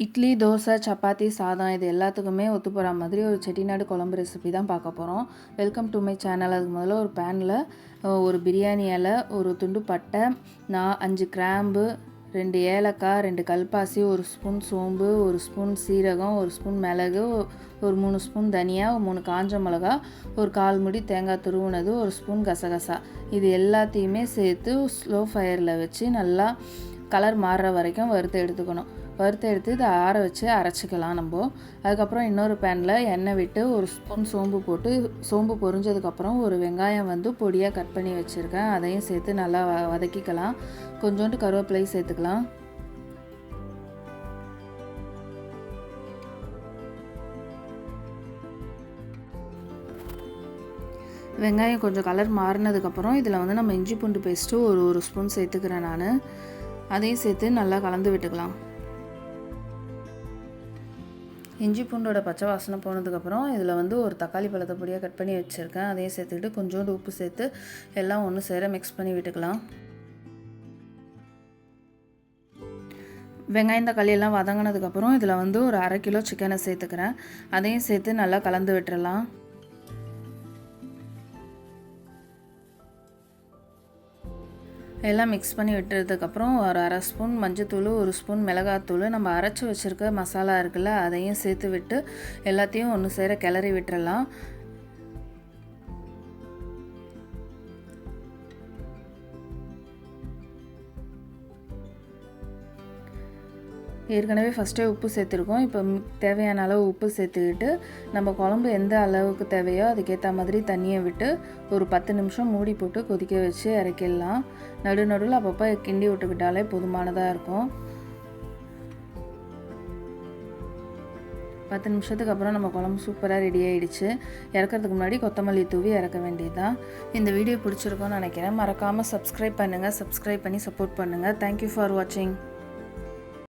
இட்லி தோசை சப்பாத்தி சாதம் இது எல்லாத்துக்குமே ஒத்து போகிற மாதிரி ஒரு செட்டிநாடு குழம்பு ரெசிபி தான் பார்க்க போகிறோம் வெல்கம் டு மை சேனல் அதுக்கு முதல்ல ஒரு பேனில் ஒரு பிரியாணி இலை ஒரு துண்டு பட்டை நான் அஞ்சு கிராம்பு ரெண்டு ஏலக்காய் ரெண்டு கல்பாசி ஒரு ஸ்பூன் சோம்பு ஒரு ஸ்பூன் சீரகம் ஒரு ஸ்பூன் மிளகு ஒரு மூணு ஸ்பூன் தனியா மூணு காஞ்ச மிளகா ஒரு கால் முடி தேங்காய் துருவுனது ஒரு ஸ்பூன் கசகசா. இது எல்லாத்தையுமே சேர்த்து ஸ்லோ ஃபயரில் வச்சு நல்லா கலர் மாறுற வரைக்கும் வறுத்து எடுத்துக்கணும். வறுத்து எடுத்து இதை ஆற வச்சு அரைச்சிக்கலாம் நம்ம. அதுக்கப்புறம் இன்னொரு பேனில் எண்ணெய் விட்டு ஒரு ஸ்பூன் சோம்பு போட்டு சோம்பு பொரிஞ்சதுக்கப்புறம் ஒரு வெங்காயம் வந்து பொடியாக கட் பண்ணி வச்சுருக்கேன். அதையும் சேர்த்து நல்லா வ வதக்கிக்கலாம். கொஞ்சோண்டு கருவேப்பிலையும் சேர்த்துக்கலாம். வெங்காயம் கொஞ்சம் கலர் மாறினதுக்கப்புறம் இதில் வந்து நம்ம இஞ்சி பூண்டு பேஸ்ட்டு ஒரு ஒரு ஸ்பூன் சேர்த்துக்கிறேன் நான். அதையும் சேர்த்து நல்லா கலந்து விட்டுக்கலாம். இஞ்சி பூண்டோட பச்சை வாசனை போனதுக்கப்புறம் இதில் வந்து ஒரு தக்காளி பழத்தை பொடியாக கட் பண்ணி வச்சுருக்கேன். அதையும் சேர்த்துக்கிட்டு கொஞ்சோண்டு உப்பு சேர்த்து எல்லாம் ஒன்று சேர மிக்ஸ் பண்ணி விட்டுக்கலாம். வெங்காயம் தக்காளி எல்லாம் வதங்கினதுக்கப்புறம் இதில் வந்து ஒரு அரை கிலோ சிக்கனை சேர்த்துக்கிறேன். அதையும் சேர்த்து நல்லா கலந்து விட்டுறலாம். எல்லாம் மிக்ஸ் பண்ணி விட்டதுக்கப்புறம் ஒரு அரை ஸ்பூன் மஞ்சத்தூள் ஒரு ஸ்பூன் மிளகாத்தூள் நம்ம அரைச்சி வச்சுருக்க மசாலா இருக்குல்ல அதையும் சேர்த்து விட்டு எல்லாத்தையும் ஒன்று சேர கிளறி விட்டுறலாம். ஏற்கனவே ஃபஸ்ட்டே உப்பு சேர்த்துருக்கோம். இப்போ தேவையான அளவு உப்பு சேர்த்துக்கிட்டு நம்ம குழம்பு எந்த அளவுக்கு தேவையோ அதுக்கேற்ற மாதிரி தண்ணியை விட்டு ஒரு பத்து நிமிஷம் மூடி போட்டு கொதிக்க வச்சு இறக்கிடலாம் நடு நடுவில் அப்பப்போ கிண்டி விட்டுக்கிட்டாலே போதுமானதாக இருக்கும். பத்து நிமிஷத்துக்கு அப்புறம் நம்ம குழம்பு சூப்பராக ரெடி ஆகிடுச்சு இறக்கிறதுக்கு முன்னாடி கொத்தமல்லி தூவி இறக்க வேண்டியது தான் இந்த வீடியோ பிடிச்சிருக்கோன்னு நினைக்கிறேன். மறக்காமல் சப்ஸ்கிரைப் பண்ணுங்கள் சப்ஸ்கிரைப் பண்ணி சப்போர்ட் பண்ணுங்கள் தேங்க்யூ ஃபார் வாட்சிங்